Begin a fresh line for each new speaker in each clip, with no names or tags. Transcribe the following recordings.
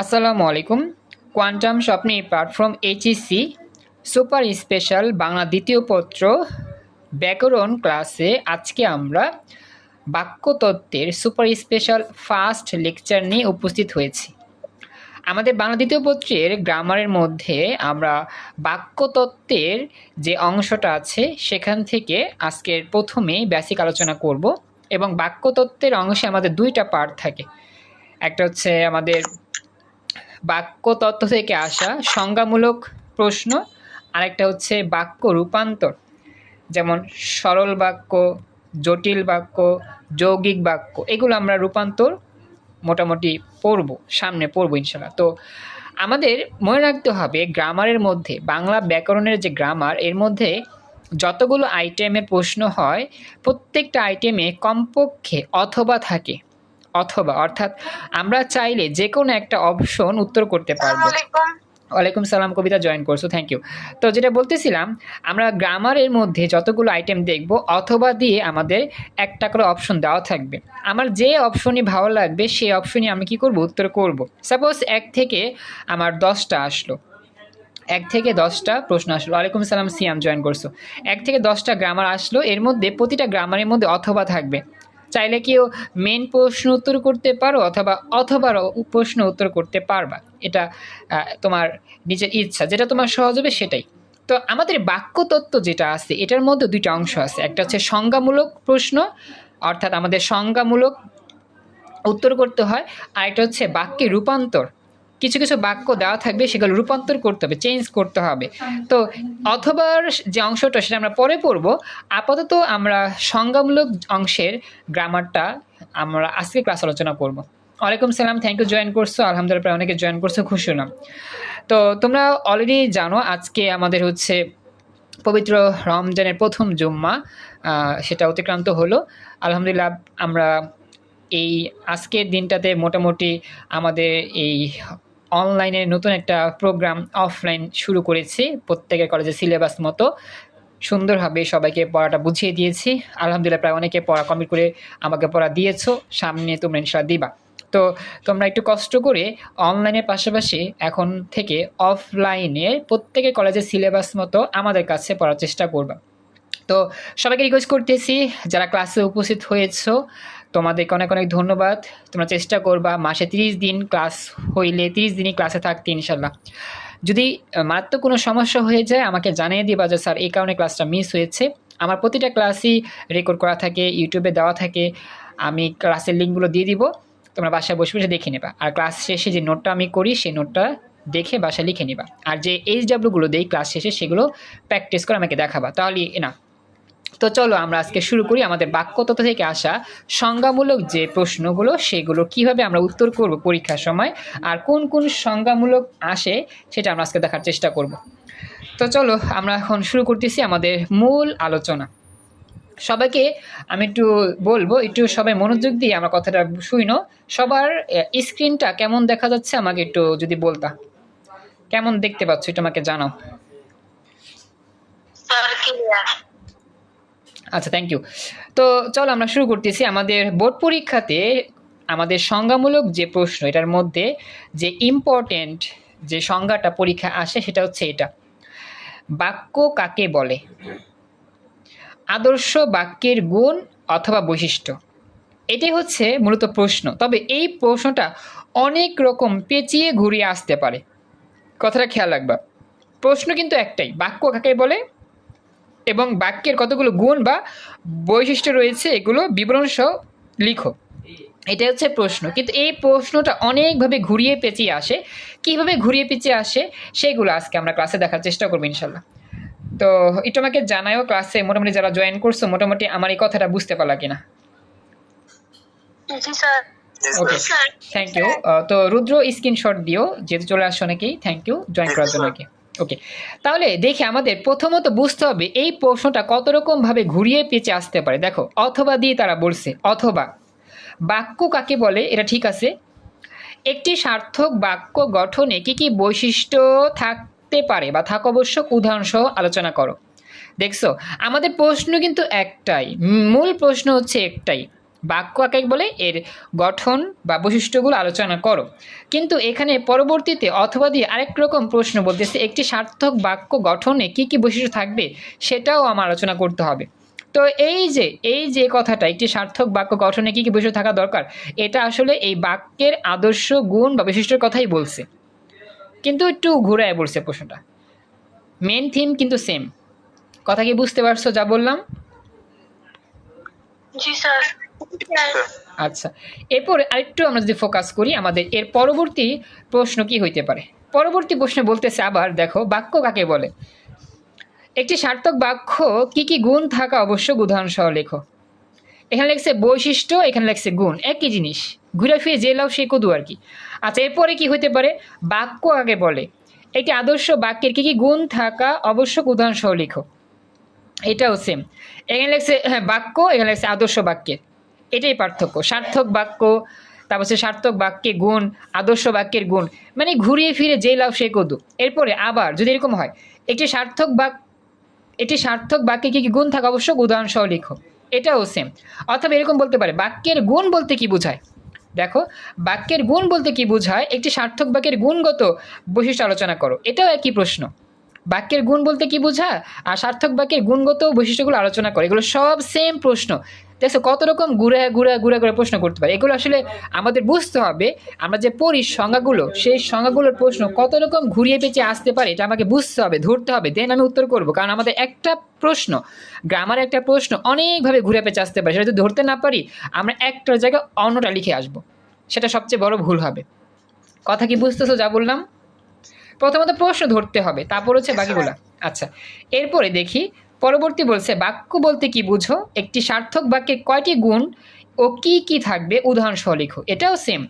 আসসালামু আলাইকুম। কোয়ান্টাম স্বপ্নে part platform HEC super special Bangla দ্বিতীয় পত্র ব্যাকরণ ক্লাসে আজকে আমরা বাক্যতত্ত্বের সুপার স্পেশাল ফার্স্ট লেকচার নিয়ে উপস্থিত হয়েছি। আমাদের বাংলা দ্বিতীয় পত্রের গ্রামারের মধ্যে আমরা বাক্যতত্ত্বের যে অংশটা আছে, সেখান থেকে আজকের প্রথমে বেসিক আলোচনা করব এবং বাক্যতত্ত্বের অংশে আমাদের দুইটা পার্ট থাকে। একটা হচ্ছে আমাদের বাক্য তত্ত্ব থেকে আসা সংজ্ঞামূলক প্রশ্ন, আরেকটা হচ্ছে বাক্য রূপান্তর। যেমন সরল বাক্য, জটিল বাক্য, যৌগিক বাক্য, এগুলো আমরা রূপান্তর মোটামুটি পড়ব, সামনে পড়ব ইনশাল্লাহ তো আমাদের মনে রাখতে হবে গ্রামারের মধ্যে, বাংলা ব্যাকরণের যে গ্রামার, এর মধ্যে যতগুলো আইটেমের প্রশ্ন হয়, প্রত্যেকটা আইটেমে কমপক্ষে অথবা থাকে অথবা অর্থাৎ আমরা চাইলে যে কোনো একটা অপশন উত্তর করতে পারব। ওয়ালাইকুম সালাম কবিতা জয়েন করছ থ্যাংক ইউ তো যেটা বলতেছিলাম আমরা গ্রামারের মধ্যে যতগুলো আইটেম দেখব অথবা দিয়ে আমাদের একটা করে অপশন দেওয়া থাকবে। আমার যে অপশনই ভালো লাগবে সেই অপশনই আমি কি করব উত্তর করব। সাপোজ এক থেকে আমার দশটা আসলো। এক থেকে দশটা প্রশ্ন আসলো। ওয়ালাইকুম সালাম সিয়াম জয়েন করছ। এক থেকে দশটা গ্রামার আসলো এর মধ্যে প্রতিটা গ্রামারের মধ্যে অথবা থাকবে। চাইলে কেউ মেন প্রশ্ন উত্তর করতে পারো অথবা অথবা প্রশ্ন উত্তর করতে পারবা? এটা তোমার নিজের ইচ্ছা, যেটা তোমার সহজ হবে সেটাই। তো আমাদের বাক্যতত্ত্ব যেটা আছে, এটার মধ্যে দুইটা অংশ আছে। একটা হচ্ছে সংজ্ঞামূলক প্রশ্ন, অর্থাৎ আমাদের সংজ্ঞামূলক উত্তর করতে হয়। আর একটা হচ্ছে বাক্যে রূপান্তর। কিছু কিছু বাক্য দেওয়া থাকবে, সেগুলো রূপান্তর করতে হবে চেঞ্জ করতে হবে। তো অথবা যে অংশটা, সেটা আমরা পরে পড়ব। আপাতত আমরা সংজ্ঞামূলক অংশের গ্রামারটা আমরা আজকে ক্লাস আলোচনা করব। ওয়ালাইকুম সালাম থ্যাংক ইউ জয়েন করছ। আলহামদুলিল্লাহ, প্রায় অনেকে জয়েন করছ, খুশি হলাম। তো তোমরা অলরেডি জানো, আজকে আমাদের হচ্ছে পবিত্র রমজানের প্রথম জুম্মা সেটা অতিক্রান্ত হলো। আলহামদুলিল্লাহ, আমরা এই আজকের দিনটাতে মোটামুটি আমাদের এই অনলাইনে নতুন একটা প্রোগ্রাম অফলাইন শুরু করেছি, প্রত্যেকের কলেজের সিলেবাস মতো। সুন্দরভাবে সবাইকে পড়াটা বুঝিয়ে দিয়েছি। আলহামদুলিল্লাহ, প্রায় অনেকে পড়া কমপ্লিট করে আমাকে পড়া দিয়েছ। সামনে তোমরা ইনশাল্লাহ দিবা। তো তোমরা একটু কষ্ট করে অনলাইনের পাশাপাশি এখন থেকে অফলাইনে প্রত্যেকের কলেজের সিলেবাস মতো আমাদের কাছে পড়ার চেষ্টা করবা। তো সবাইকে রিকোয়েস্ট করতেছি, যারা ক্লাসে উপস্থিত হয়েছো তোমাদেরকে অনেক অনেক ধন্যবাদ। তোমরা চেষ্টা করবা মাসে তিরিশ দিন ক্লাস হইলে, তিরিশ দিনই ক্লাসে থাকতে ইনশাল্লাহ যদি মারাত্মক কোনো সমস্যা হয়ে যায়, আমাকে জানিয়ে দিবা যে, স্যার, এই কারণে ক্লাসটা মিস হয়েছে। আমার প্রতিটা ক্লাসই রেকর্ড করা থাকে ইউটিউবে দেওয়া থাকে। আমি ক্লাসের লিঙ্কগুলো দিয়ে দিব। তোমরা বাসায় বসে বসে দেখে নেবা। আর ক্লাস শেষে যে নোটটা আমি করি, সেই নোটটা দেখে বাসায় লিখে নিবা। আর যে এইচ ডাব্লুগুলো দেই, ক্লাস শেষে সেগুলো প্র্যাকটিস করে আমাকে দেখাবা। তাহলে না তো চলো আমরা আজকে শুরু করি আমাদের বাক্যতত্ত্ব থেকে আসা সংজ্ঞামূলক যে প্রশ্নগুলো, সেগুলো কীভাবে আমরা উত্তর করব পরীক্ষার সময় আর কোন কোন সংজ্ঞামূলক আসে সেটা আমরা আজকে দেখার চেষ্টা করব। তো চলো আমরা এখন শুরু করতেছি আমাদের মূল আলোচনা। সবাইকে আমি একটু বলব, একটু সবাই মনোযোগ দিয়ে আমার কথাটা শুইনো সবার স্ক্রিনটা কেমন দেখা যাচ্ছে আমাকে একটু যদি বলতা। কেমন দেখতে পাচ্ছ এটা আমাকে জানাও। আচ্ছা থ্যাংক ইউ তো চলো আমরা শুরু করতেছি আমাদের বোর্ড পরীক্ষাতে আমাদের সংজ্ঞামূলক যে প্রশ্ন, এটার মধ্যে যে ইম্পর্টেন্ট যে সংজ্ঞাটা পরীক্ষা আসে সেটা হচ্ছে এটা। বাক্য কাকে বলে? আদর্শ বাক্যের গুণ অথবা বৈশিষ্ট্য। এটাই হচ্ছে মূলত প্রশ্ন। তবে এই প্রশ্নটা অনেক রকম পেঁচিয়ে ঘুরিয়ে আসতে পারে। কথাটা খেয়াল রাখবা। প্রশ্ন কিন্তু একটাই, বাক্য কাকে বলে? এবং বাক্যের কতগুলো গুণ বা বৈশিষ্ট্য রয়েছে এগুলো বিবরণ সহ লিখো। এটা হচ্ছে প্রশ্ন। কিন্তু এই প্রশ্নটা অনেকভাবে ঘুরিয়ে পেঁচিয়ে আসে। কীভাবে ঘুরিয়ে পেঁচিয়ে আসে সেগুলো আজকে আমরা ক্লাসে দেখার চেষ্টা করব ইনশাল্লাহ তো একটু আমাকে জানায়ও ক্লাসে মোটামুটি যারা জয়েন করছ মোটামুটি আমার এই কথাটা বুঝতে পারলা কিনা? ওকে থ্যাংক ইউ তো রুদ্র স্ক্রিনশট দিও যেহেতু চলে আসছো অনেকেই থ্যাংক ইউ জয়েন করার জন্য ওকে তাহলে দেখি আমাদের প্রথমত বুঝতে হবে এই প্রশ্নটা কত রকম ভাবে ঘুরিয়ে পেঁচে আসতে পারে। দেখো, অথবা দিয়ে তারা বলছে, অথবা। বাক্য কাকে বলে? এটা ঠিক আছে। একটি সার্থক বাক্য গঠনে কি কি বৈশিষ্ট্য থাকতে পারে বা থাক আবশ্যক? উদাহরণ সহ আলোচনা করো। দেখছ, আমাদের প্রশ্ন কিন্তু একটাই। মূল প্রশ্ন হচ্ছে একটাই। বাক্য কাকে বলে এর গঠন বা বৈশিষ্ট্যগুলো আলোচনা করো। কিন্তু এখানে পরবর্তীতে অথবা দিয়ে আরেক রকম প্রশ্ন বলতেছে, একটি সার্থক বাক্য গঠনে কি কি বৈশিষ্ট্য থাকবে সেটাও আমার আলোচনা করতে হবে। তো এই যে এই যে কথাটা, একটি সার্থক বাক্য গঠনে কি কি বৈশিষ্ট্য থাকা দরকার, এটা আসলে এই বাক্যের আদর্শ, গুণ বা বৈশিষ্ট্যের কথাই বলছে। কিন্তু একটু ঘুরায় বলছে প্রশ্নটা। মেন থিম কিন্তু সেম কথা কি বুঝতে পারছ যা বললাম?
জি, স্যার।
আচ্ছা এরপর আরেকটু আমরা যদি ফোকাস করি আমাদের এর পরবর্তী প্রশ্ন কি হইতে পারে? পরবর্তী প্রশ্ন বলতেছে আবার, দেখো, বাক্য কাকে বলে? একটি সার্থক বাক্য, কি কি গুণ থাকা আবশ্যক? উদাহরণ সহ লেখো। এখানে লেখছে বৈশিষ্ট্য, এখানে লেখছে গুণ, একই জিনিস। ঘুরে ফিরে যে লাও, সে কদু আর কি। আচ্ছা এরপরে কি হইতে পারে? বাক্য আগে বলে? একটি আদর্শ বাক্যের কি কি গুণ থাকা আবশ্যক? উদাহরণ সহ লেখো। এটাও সেম এখানে লেখছে হ্যাঁ বাক্য, এখানে লেখছে আদর্শ বাক্যের। এটাই পার্থক্য। সার্থক বাক্য, তারপর হচ্ছে সার্থক বাক্যে গুণ, আদর্শ বাক্যের গুণ মানে ঘুরিয়ে ফিরে যেই লাভ সে কদু এরপরে আবার যদি এরকম হয়, একটি সার্থক বাক্য এটি সার্থক বাক্যে কি কি গুণ থাকা উদাহরণ সহ লিখো। এটাও সেম অথবা এরকম বলতে পারে, বাক্যের গুণ বলতে কি বোঝায়? দেখো, বাক্যের গুণ বলতে কি বোঝায়? একটি সার্থক বাক্যের গুণগত বৈশিষ্ট্য আলোচনা করো। এটাও একই প্রশ্ন। বাক্যের গুণ বলতে কি বোঝা? আর সার্থক বাক্যের গুণগত বৈশিষ্ট্যগুলো আলোচনা করে। এগুলো সব সেম প্রশ্ন। দেখছ, কত রকম ঘুরে ঘুরে ঘুরে ঘুরে প্রশ্ন করতে পারে। এগুলো আসলে আমাদের বুঝতে হবে, আমরা যে পড়ি সংজ্ঞাগুলো, সেই সংজ্ঞাগুলোর প্রশ্ন কত রকম ঘুরিয়ে পেঁচিয়ে আসতে পারে, এটা আমাকে বুঝতে হবে, ধরতে হবে দেন আমি উত্তর করব। কারণ আমাদের একটা প্রশ্ন, গ্রামার একটা প্রশ্ন অনেকভাবে ঘুরে পেঁচে আসতে পারে। সেটা যদি ধরতে না পারি, আমরা একটা জায়গায় অন্যটা লিখে আসব। সেটা সবচেয়ে বড় ভুল হবে। কথা কি বুঝতেছো যা বললাম? প্রথমত প্রশ্ন ধরতে হবে তারপর হচ্ছে বাকিগুলা। আচ্ছা এরপরে দেখি পরবর্তী বলছে বাক্য বলতে কি বুঝো? একটি সার্থক বাক্যে কয়টি গুণ ও কি কি থাকবে? উদাহরণ সহ লিখো। এটাও সেম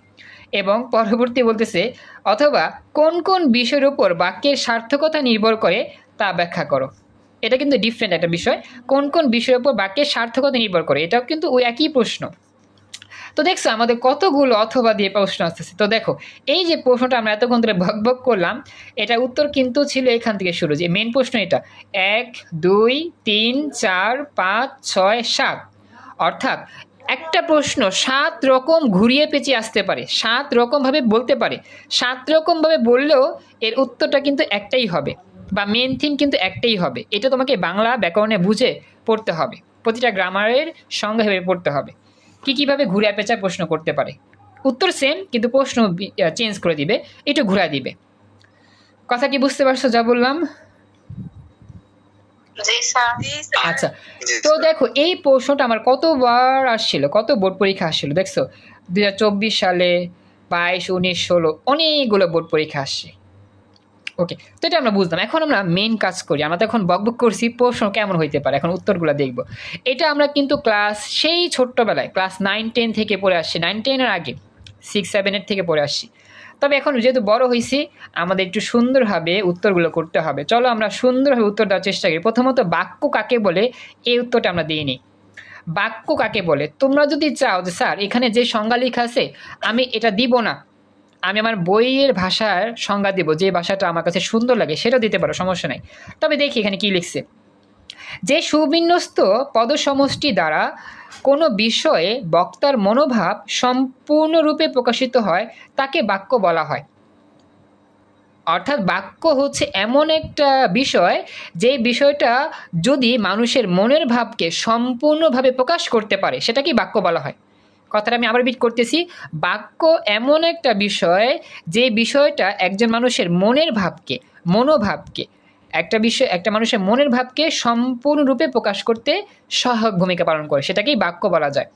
এবং পরবর্তী বলতেছে অথবা কোন কোন বিষয়ের উপর বাক্যের সার্থকতা নির্ভর করে তা ব্যাখ্যা করো। এটা কিন্তু ডিফারেন্ট একটা বিষয়। কোন কোন বিষয়ের উপর বাক্যের সার্থকতা নির্ভর করে? এটাও কিন্তু ওই একই প্রশ্ন। তো দেখছ, আমাদের কতগুলো অথবা দিয়ে প্রশ্ন আসতেছে। তো দেখো, এই যে প্রশ্নটা আমরা এতক্ষণ ধরে ভক করলাম এটা উত্তর কিন্তু ছিল এখান থেকে শুরু। যে মেন প্রশ্ন এটা, এক, দুই, তিন, চার, পাঁচ, ছয়, সাত। অর্থাৎ একটা প্রশ্ন সাত রকম ঘুরিয়ে পেঁচিয়ে আসতে পারে, সাত রকমভাবে বলতে পারে। সাত রকমভাবে বললেও এর উত্তরটা কিন্তু একটাই হবে, বা মেন থিম কিন্তু একটাই হবে। এটা তোমাকে বাংলা ব্যাকরণে বুঝে পড়তে হবে, প্রতিটা গ্রামারের সঙ্গে ভেবে পড়তে হবে। কি কীভাবে ঘুরে পেঁচা প্রশ্ন করতে পারে? উত্তর সেম কিন্তু প্রশ্ন চেঞ্জ করে দিবে একটু ঘুরা দিবে। কথা কি বুঝতে পারছ? যা বললাম? আচ্ছা। তো দেখো এই প্রশ্নটা আমার কতবার আসছিল কত বোর্ড পরীক্ষা আসছিল দেখছ? দুই হাজার চব্বিশ সালে বাইশ উনিশ ষোলো অনেকগুলো বোর্ড পরীক্ষা আসছে। ওকে তো এটা আমরা বুঝলাম। এখন আমরা মেন কাজ করি। আমরা তো এখন বকবক করছি, প্রশ্ন কেমন হইতে পারে? এখন উত্তরগুলো দেখব। এটা আমরা কিন্তু ক্লাস সেই ছোট্টবেলায় ক্লাস নাইন টেন থেকে পড়ে আসছি। নাইন টেনের আগে সিক্স সেভেনের থেকে পড়ে আসছি। তবে এখন যেহেতু বড় হয়েছি আমাদের একটু সুন্দরভাবে উত্তরগুলো করতে হবে। চলো আমরা সুন্দরভাবে উত্তর দেওয়ার চেষ্টা করি। প্রথমত বাক্য কাকে বলে? এই উত্তরটা আমরা দিইনি। বাক্য কাকে বলে? তোমরা যদি চাও যে, স্যার, এখানে যে সংজ্ঞা লেখা আছে, আমি এটা দিব না। আমি আমার বইয়ের ভাষার সংজ্ঞা দেব, যে ভাষাটা আমার কাছে সুন্দর লাগে, সেটা দিতে পারো, সমস্যা নাই। তবে দেখি এখানে কি লিখছে। যে সুবিন্যস্ত পদসমষ্টি দ্বারা কোনো বিষয়ে বক্তার মনোভাব সম্পূর্ণরূপে প্রকাশিত হয়, তাকে বাক্য বলা হয়। অর্থাৎ বাক্য হচ্ছে এমন একটা বিষয়, যে বিষয়টা যদি মানুষের মনের ভাবকে সম্পূর্ণভাবে প্রকাশ করতে পারে সেটাকে বাক্য বলা হয়। কথাটা আমি আবার বিট করতেছি। বাক্য এমন একটা বিষয় যে বিষয়টা একজন মানুষের মনের ভাবকে মনোভাবকে একটা বিষয় একটা মানুষের মনের ভাবকে সম্পূর্ণরূপে প্রকাশ করতে সহায়ক ভূমিকা পালন করে। সেটাকেই বাক্য বলা যায়।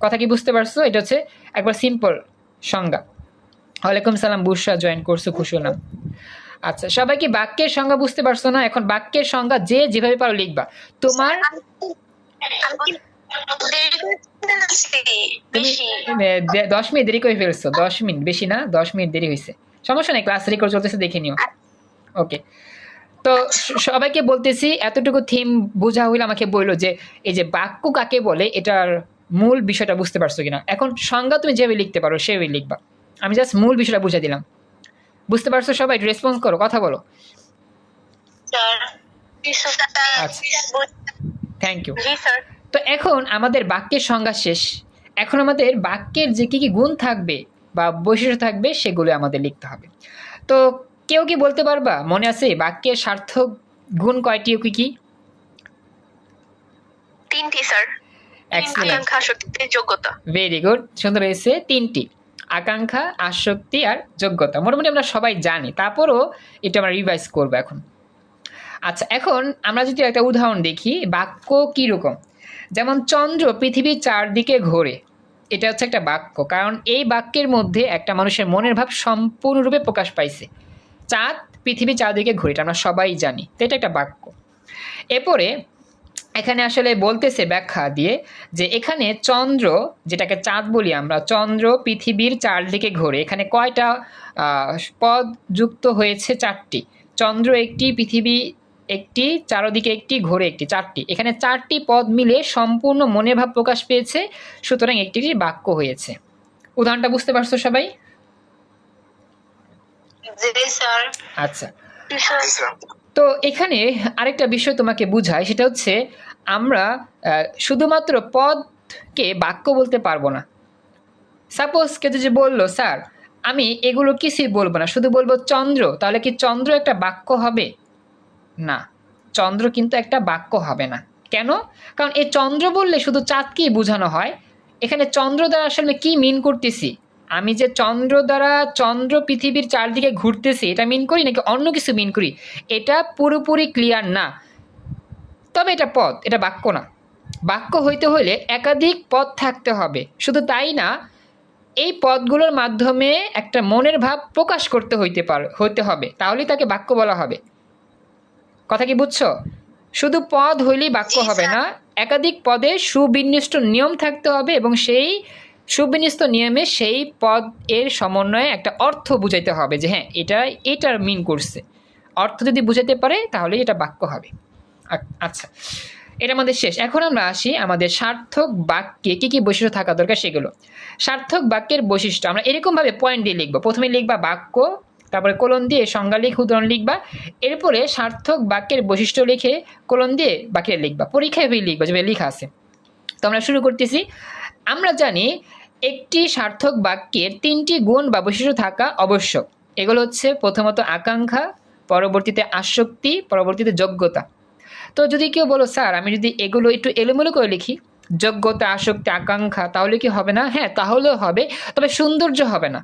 কথা কি বুঝতে পারছ? এটা হচ্ছে একবার সিম্পল সংজ্ঞা। ওয়ালাইকুম সালাম বুসরা জয়েন করছ খুশি হলাম আচ্ছা সবাই কি বাক্যের সংজ্ঞা বুঝতে পারছ না? এখন বাক্যের সংজ্ঞা যে যেভাবে পারো লিখবা। তোমার তুমি এ, দে- দশ মিনিট দেরি করে ফেলছো। দশ মিনিট বেশি না দশ মিনিট দেরি হয়েছে সমস্যা নেই ক্লাস রেকর্ড চলতেছে দেখে নিও। ওকে। তো সবাইকে বলতেছি এতটুকু থিম বোঝা হইলে আমাকে বলল যে এই যে বাক্য কাকে বলে এটার মূল বিষয়টা বুঝতে পারছ কিনা। এখন সংজ্ঞা তুমি যেভাবে লিখতে পারো সেভাবে লিখবা। আমি জাস্ট মূল বিষয়টা বুঝে দিলাম। বুঝতে পারছ সবাই? রেসপন্স করো কথা বলো। আচ্ছা। থ্যাংক ইউ
স্যার
তো এখন আমাদের বাক্যের সংজ্ঞা শেষ। এখন আমাদের বাক্যের যে কী কী গুণ থাকবে বা বৈশিষ্ট্য থাকবে সেগুলো আমাদের লিখতে হবে। তো কেউ কি বলতে পারবা? মনে আছে বাক্যের সার্থক গুণ কয়টি ও কি কি?
তিনটি স্যার. আকাঙ্ক্ষা শক্তিতে যোগ্যতা।
ভেরি গুড সুন্দর হয়েছে। তিনটি। আকাঙ্ক্ষা আসক্তি আর যোগ্যতা। মোটামুটি আমরা সবাই জানি। তারপরও এটা আমরা রিভাইজ করব এখন। আচ্ছা এখন আমরা যদি একটা উদাহরণ দেখি বাক্য কীরকম? যেমন চন্দ্র পৃথিবীর চারদিকে ঘোরে। এটা হচ্ছে একটা বাক্য, কারণ এই বাক্যের মধ্যে একটা মানুষের মনের ভাব সম্পূর্ণরূপে প্রকাশ পাইছে। চাঁদ পৃথিবীর চারদিকে ঘুরে, এটা আমরা সবাই জানি। তো এটা একটা বাক্য। এরপরে এখানে আসলে বলতেছে ব্যাখ্যা দিয়ে যে এখানে চন্দ্র, যেটাকে চাঁদ বলি আমরা, চন্দ্র পৃথিবীর চারদিকে ঘোরে। এখানে কয়টা পদ যুক্ত হয়েছে? চারটি। চন্দ্র একটি, পৃথিবী একটি চারোদিকে একটি ঘোরে একটি চারটি। এখানে চারটি পদ মিলে সম্পূর্ণ মনের ভাব প্রকাশ পেয়েছে সুতরাং একটি বাক্য হয়েছে। উদাহরণটা বুঝতে পারছ সবাই? আচ্ছা। তো এখানে আরেকটা বিষয় তোমাকে বুঝায় সেটা হচ্ছে আমরা শুধুমাত্র পদকে বাক্য বলতে পারব না। সাপোজ কেউ যে বলল স্যার আমি এগুলো কিছুই বলব না শুধু বলব চন্দ্র। তাহলে কি চন্দ্র একটা বাক্য হবে? না, চন্দ্র কিন্তু একটা বাক্য হবে না। কেন? কারণ এই চন্দ্র বললে শুধু চাঁদকেই বোঝানো হয়। এখানে চন্দ্র দ্বারা আসলে কি মিন করতেছি? আমি যে চন্দ্র দ্বারা চন্দ্র পৃথিবীর চারদিকে ঘুরতেছি, এটা মিন করি নাকি অন্য কিছু মিন করি? এটা পুরোপুরি ক্লিয়ার না। তবে এটা পদ এটা বাক্য না। বাক্য হইতে হলে একাধিক পদ থাকতে হবে। শুধু তাই না, এই পদগুলোর মাধ্যমে একটা মনের ভাব প্রকাশ করতে হইতে পার, হইতে হবে। তাহলেই তাকে বাক্য বলা হবে। কথা কি বুঝছ? শুধু পদ হইলেই বাক্য হবে না একাধিক পদে সুবিন্যস্ত নিয়ম থাকতে হবে এবং সেই সুবিন্যস্ত নিয়মে সেই পদ এর সমন্বয়ে একটা অর্থ বুঝাইতে হবে যে হ্যাঁ এটা এটার মিন করছে। অর্থ যদি বুঝাইতে পারে তাহলে এটা বাক্য হবে। আচ্ছা এটা আমাদের শেষ। এখন আমরা আসি আমাদের সার্থক বাক্যে কী কী বৈশিষ্ট্য থাকা দরকার সেগুলো। সার্থক বাক্যের বৈশিষ্ট্য আমরা এরকমভাবে পয়েন্ট দিয়ে লিখব। প্রথমে লিখবা বাক্য তারপরে কোলন দিয়ে সংজ্ঞা লিখ উদাহরণ লিখবা। এরপরে সার্থক বাক্যের বৈশিষ্ট্য লিখে কোলন দিয়ে বাক্যে লিখবা। পরীক্ষায় লিখবা, যেভাবে লেখা আছে। তো আমরা শুরু করতেছি। আমরা জানি একটি সার্থক বাক্যের তিনটি গুণ বা বৈশিষ্ট্য থাকা আবশ্যক। এগুলো হচ্ছে প্রথমত আকাঙ্ক্ষা, পরবর্তীতে আসক্তি, পরবর্তীতে যোগ্যতা। তো যদি কেউ বলো, স্যার, আমি যদি এগুলো একটু এলোমেলো করে লিখি, যোগ্যতা, আসক্তি, আকাঙ্ক্ষা, তাহলে কি হবে না? হ্যাঁ তাহলেও হবে, তবে সৌন্দর্য হবে না।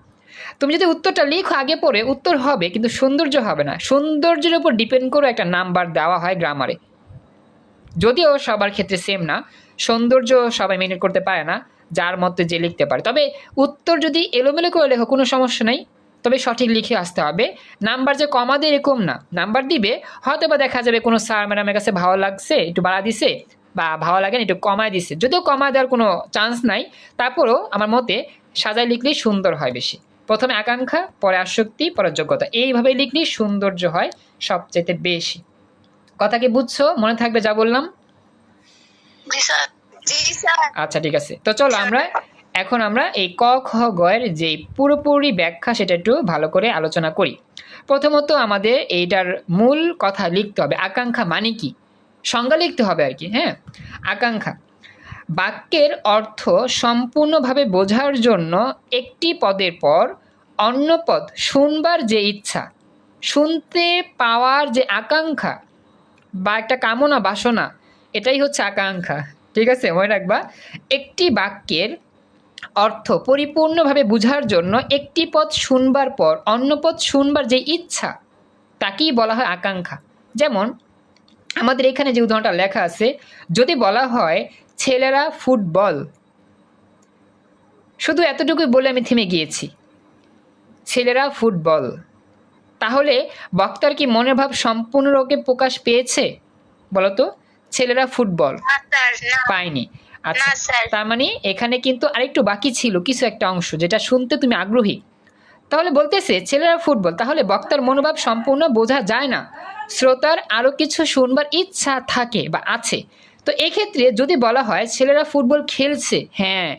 তুমি যদি উত্তরটা লিখো, আগে পড়ে উত্তর হবে, কিন্তু সৌন্দর্য হবে না। সৌন্দর্যের উপর ডিপেন্ড করে একটা নাম্বার দেওয়া হয় গ্রামারে যদিও সবার ক্ষেত্রে সেম না, সৌন্দর্য সবাই মেনে করতে পারে না, যার মধ্যে যে লিখতে পারে। তবে উত্তর যদি এলোমেলো করে লেখো, কোনো সমস্যা নেই। তবে সঠিক লিখে আসতে হবে। নাম্বার যে কমা দিয়ে এরকম না। নাম্বার দিবে হয়তো বা দেখা যাবে কোনো স্যার ম্যাডামের কাছে ভালো লাগছে, একটু বাড়া দিছে, বা ভালো লাগে না, একটু কমায় দিছে। যদিও কমা দেওয়ার কোনো চান্স নাই, তারপরও আমার মতে সাজায় লিখলেই সুন্দর হয় বেশি। প্রথমে আকাঙ্ক্ষা পরে আসক্তি পরে যোগ্যতা। এইভাবে লিখলেই সৌন্দর্য হয় সবচেয়ে বেশি। কথা কি বুঝছ? মনে থাকবে যা বললাম? আচ্ছা ঠিক আছে। তো চলো আমরা এখন আমরা এই ক খ গয়ের যে পুরোপুরি ব্যাখ্যা সেটা একটু ভালো করে আলোচনা করি। প্রথমত আমাদের এইটার মূল কথা লিখতে হবে। আকাঙ্ক্ষা মানে কি? সংজ্ঞা লিখতে হবে আর কি হ্যাঁ? আকাঙ্ক্ষা। বাক্যের অর্থ সম্পূর্ণভাবে বোঝার জন্য একটি পদের পর অন্য পদ শুনবার যে ইচ্ছা, শুনতে পাওয়ার যে আকাঙ্ক্ষা বা একটা কামনা, বাসনা, এটাই হচ্ছে আকাঙ্ক্ষা। ঠিক আছে? মনে রাখবা, একটি বাক্যের অর্থ পরিপূর্ণভাবে বোঝার জন্য একটি পদ শুনবার পর অন্য পদ শুনবার যে ইচ্ছা, তাকেই বলা হয় আকাঙ্ক্ষা। যেমন, আমাদের এখানে যে উদাহরণটা লেখা আছে, যদি বলা হয় ছেলেরা ফুটবল। শুধু এতটুকুই বলে আমি থেমে গিয়েছি। ছেলেরা ফুটবল। তাহলে বক্তার কি মনের ভাব সম্পূর্ণরূপে প্রকাশ পেয়েছে? বলতো ছেলেরা ফুটবল। পায়নি আচ্ছা তার মানে এখানে কিন্তু আরেকটু বাকি ছিল কিছু একটা অংশ যেটা শুনতে তুমি আগ্রহী। তাহলে বলতেছে ছেলেরা ফুটবল তাহলে বক্তার মনোভাব সম্পূর্ণ বোঝা যায় না। শ্রোতার আরও কিছু শুনবার ইচ্ছা থাকে বা আছে। তো এক্ষেত্রে যদি বলা হয় ছেলেরা ফুটবল খেলছে হ্যাঁ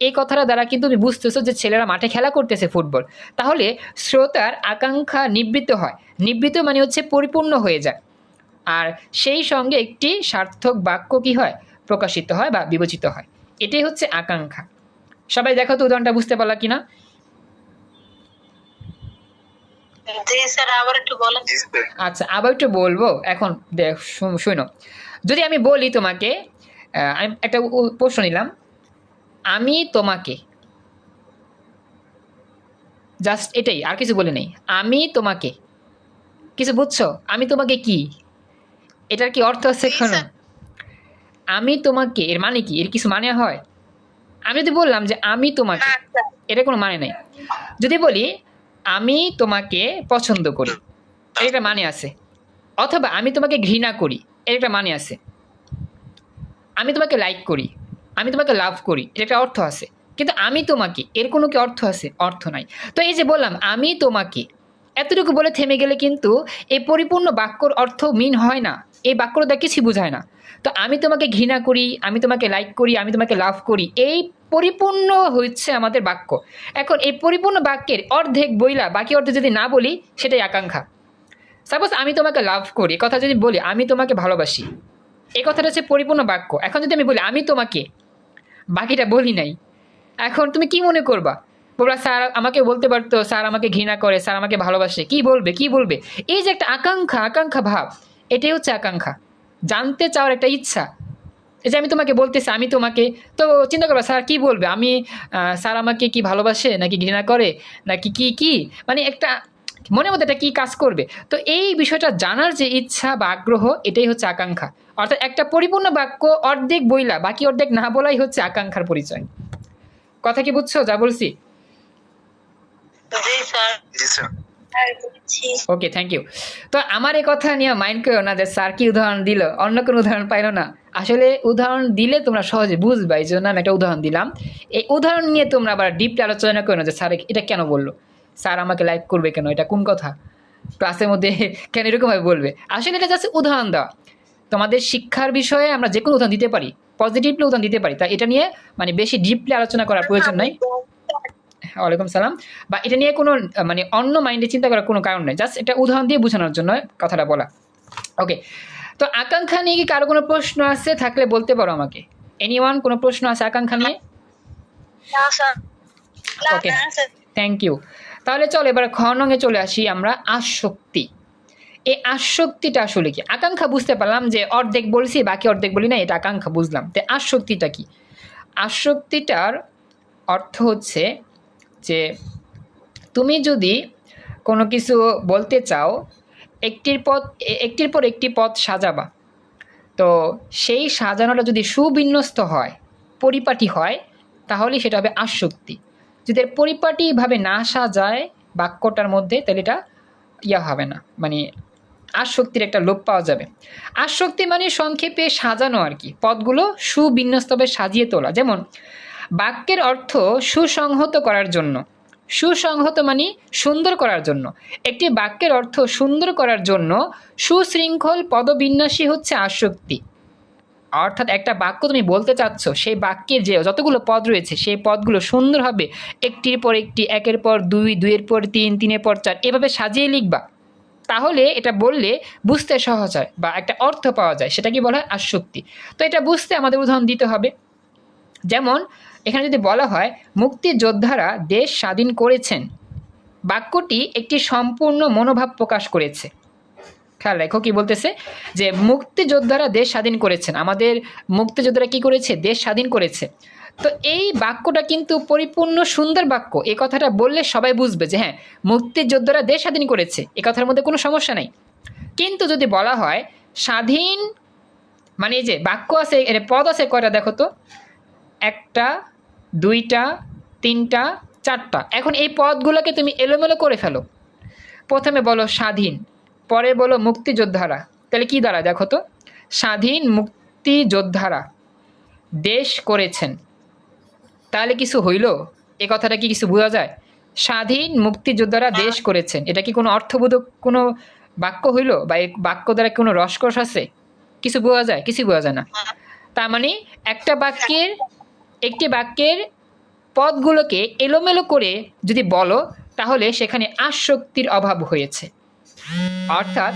এই কথাটা দ্বারা কিন্তু তুমি বুঝতেছো যে ছেলেরা মাঠে খেলা করতেছে ফুটবল। তাহলে শ্রোতার আকাঙ্ক্ষা নিবৃত্ত হয়। নিবৃত্ত মানে হচ্ছে পরিপূর্ণ হয়ে যায়। আর সেই সঙ্গে একটি সার্থক বাক্য কি হয়? প্রকাশিত হয় বা বিবেচিত হয়। এটাই হচ্ছে আকাঙ্ক্ষা। সবাই দেখো তো উদাহরণটা বুঝতে পারলা কিনা? আচ্ছা আবার একটু বলব। এখন দেখ শুনো। যদি আমি বলি তোমাকে আমি একটা প্রশ্ন নিলাম। আমি তোমাকে জাস্ট এটাই আর কিছু বলে নেই। আমি তোমাকে কিছু বুঝছ? আমি তোমাকে কি? এটার কি অর্থ আছে শোনো আমি তোমাকে এর মানে কি? এর কিছু মানে হয়? আমি যদি বললাম যে আমি তোমাকে
না
এটা কোনো মানে নেই। যদি বলি আমি তোমাকে পছন্দ করি এটা মানে আছে। অথবা আমি তোমাকে ঘৃণা করি। এর একটা মানে আছে। আমি তোমাকে লাইক করি, আমি তোমাকে লাভ করি, এর একটা অর্থ আছে। কিন্তু আমি তোমাকে, এর কোনো কি অর্থ আছে? অর্থ নাই। তো এই যে বললাম, আমি তোমাকে, এতটুকু বলে থেমে গেলে কিন্তু এই পরিপূর্ণ বাক্যর অর্থ মিন হয় না। এই বাক্যটা কিছুই বোঝায় না। তো আমি তোমাকে ঘৃণা করি, আমি তোমাকে লাইক করি, আমি তোমাকে লাভ করি, এই পরিপূর্ণ হচ্ছে আমাদের বাক্য। এখন এই পরিপূর্ণ বাক্যের অর্ধেক বইলা বাকি অর্ধেক যদি না বলি, সেটাই আকাঙ্ক্ষা। সাপোজ আমি তোমাকে লাভ করি কথা যদি বলি, আমি তোমাকে ভালোবাসি। এ কথাটা হচ্ছে পরিপূর্ণ বাক্য। এখন যদি আমি বলি, আমি তোমাকে, বাকিটা বলি নাই। এখন তুমি কি মনে করবা? বলবা, স্যার, আমাকে বলতে পারতো, স্যার আমাকে ঘৃণা করে, স্যার আমাকে ভালোবাসে। কি বলবে কি বলবে? এই যে একটা আকাঙ্ক্ষা আকাঙ্ক্ষা ভাব, এটাই হচ্ছে আকাঙ্ক্ষা। জানতে চাওয়ার একটা ইচ্ছা। এই যে আমি তোমাকে বলতেছি, আমি তোমাকে, তো চিন্তা করো স্যার, কি বলবে? আমি স্যার আমাকে কি ভালোবাসে? নাকি ঘৃণা করে? নাকি কি কি? মানে একটা মনের মধ্যে এটা কি কাজ করবে? তো এই বিষয়টা জানার যে ইচ্ছা বা আগ্রহ এটাই হচ্ছে আকাঙ্ক্ষা। অর্থাৎ একটা পরিপূর্ণ বাক্য অর্ধেক বইলা বাকি অর্ধেক না বলাই হচ্ছে আকাঙ্ক্ষার পরিচয়। কথা কি বুঝছ? যা বলছি।
জি স্যার।
জি স্যার।
হ্যাঁ, বুঝছি।
ওকে থ্যাংক ইউ তো আমার এই কথা নিয়ে মাইন্ড করো না যে স্যার কি উদাহরণ দিল? অন্য কোনো উদাহরণ পাইলো না? আসলে উদাহরণ দিলে তোমরা সহজে বুঝবে এই জন্য আমি একটা উদাহরণ দিলাম। এই উদাহরণ নিয়ে তোমরা আবার ডিপলি আলোচনা করো না যে স্যার এটা কেন বলল? স্যার আমাকে লাইক করবে কেন? এটা কোন কথা? ক্লাসের মধ্যে কেন এরকমভাবে বলবে? আসলে এটা জাস্ট উদাহরণ দেওয়া। তোমাদের শিক্ষার বিষয়ে আমরা যে কোনো উদাহরণ দিতে পারি পজিটিভলি উদাহরণ দিতে পারি। তাই এটা নিয়ে মানে বেশি ডিপলি আলোচনা করার প্রয়োজন নাই। ওয়ালাইকুম সালাম। বা এটা নিয়ে কোনো মানে অন্য মাইন্ডে চিন্তা করার কোনো কারণ নেই। জাস্ট এটা উদাহরণ দিয়ে বোঝানোর জন্য কথাটা বলা। ওকে তো আকাঙ্ক্ষা নিয়ে কি কারও কোনো প্রশ্ন আছে? থাকলে বলতে পারো আমাকে। এনিওয়ান কোনো প্রশ্ন আছে আকাঙ্ক্ষা নিয়ে?
স্যার।
থ্যাংক ইউ তাহলে চলো এবার খনঙে চলে আসি আমরা আসক্তি। এই আসক্তিটা আসলে কি? আকাঙ্ক্ষা বুঝতে পারলাম যে অর্ধেক বলছি, বাকি অর্ধেক বলি না, এটা আকাঙ্ক্ষা বুঝলাম। তো আসক্তিটা কি? আসক্তিটার অর্থ হচ্ছে যে তুমি যদি কোনো কিছু বলতে চাও, একটির পথ একটির পর একটি পথ সাজাবা। তো সেই সাজানোটা যদি সুবিন্যস্ত হয়, পরিপাটি হয়, তাহলে সেটা হবে আসক্তি। যদি পরিপাটিভাবে না সাজায় বাক্যটার মধ্যে, তাহলে এটা ইয়া হবে না। মানে আসক্তির একটা লোপ পাওয়া যাবে। আসক্তি মানে সংক্ষেপে সাজানো আর কি। পদগুলো সুবিন্যস্তভাবে সাজিয়ে তোলা। যেমন, বাক্যের অর্থ সুসংহত করার জন্য। সুসংহত মানে সুন্দর করার জন্য। একটি বাক্যের অর্থ সুন্দর করার জন্য সুশৃঙ্খল পদবিন্যাসই হচ্ছে আসক্তি। অর্থাৎ একটা বাক্য তুমি বলতে চাচ্ছ, সেই বাক্যের যে যতগুলো পদ রয়েছে, সেই পদগুলো সুন্দর হবে। একটির পর একটি, একের পর দুই, দুইয়ের পর তিন, তিনের পর চার, এভাবে সাজিয়ে লিখবা। তাহলে এটা বললে বুঝতে সহজ হয় বা একটা অর্থ পাওয়া যায়, সেটা কি বলা হয়? আসক্তি তো এটা বুঝতে আমাদের উদাহরণ দিতে হবে। যেমন, এখানে যদি বলা হয় মুক্তিযোদ্ধারা দেশ স্বাধীন করেছেন। বাক্যটি একটি সম্পূর্ণ মনোভাব প্রকাশ করেছে। খেয়াল রেখো কি বলতেছে? যে মুক্তিযোদ্ধারা দেশ স্বাধীন করেছেন। আমাদের মুক্তিযোদ্ধারা কি করেছে? দেশ স্বাধীন করেছে। তো এই বাক্যটা কিন্তু পরিপূর্ণ সুন্দর বাক্য। এ কথাটা বললে সবাই বুঝবে যে হ্যাঁ মুক্তিযোদ্ধারা দেশ স্বাধীন করেছে। এ কথার মধ্যে কোনো সমস্যা নাই। কিন্তু যদি বলা হয়, স্বাধীন মানে এই যে বাক্য আছে, এর পদ আছে কয়টা দেখো তো? একটা, দুইটা, তিনটা, চারটা। এখন এই পদগুলোকে তুমি এলোমেলো করে ফেলো। প্রথমে বলো স্বাধীন। পরে বলো মুক্তিযোদ্ধারা। তাহলে কি দ্বারা? দেখো তো। স্বাধীন মুক্তিযোদ্ধারা দেশ করেছেন। তাহলে কিছু হইল? এ কথাটা কি কিছু বোঝা যায়? স্বাধীন মুক্তিযোদ্ধারা দেশ করেছেন। এটা কি কোনো অর্থবোধক কোনো বাক্য হইল? বা এই বাক্য দ্বারা কোনো রসকস আছে? কিছু বোঝা যায়? কিছু বোঝা যায় না। তার মানে একটা বাক্যের একটি বাক্যের পদগুলোকে এলোমেলো করে যদি বলো তাহলে সেখানে আসক্তির অভাব হয়েছে। অর্থাৎ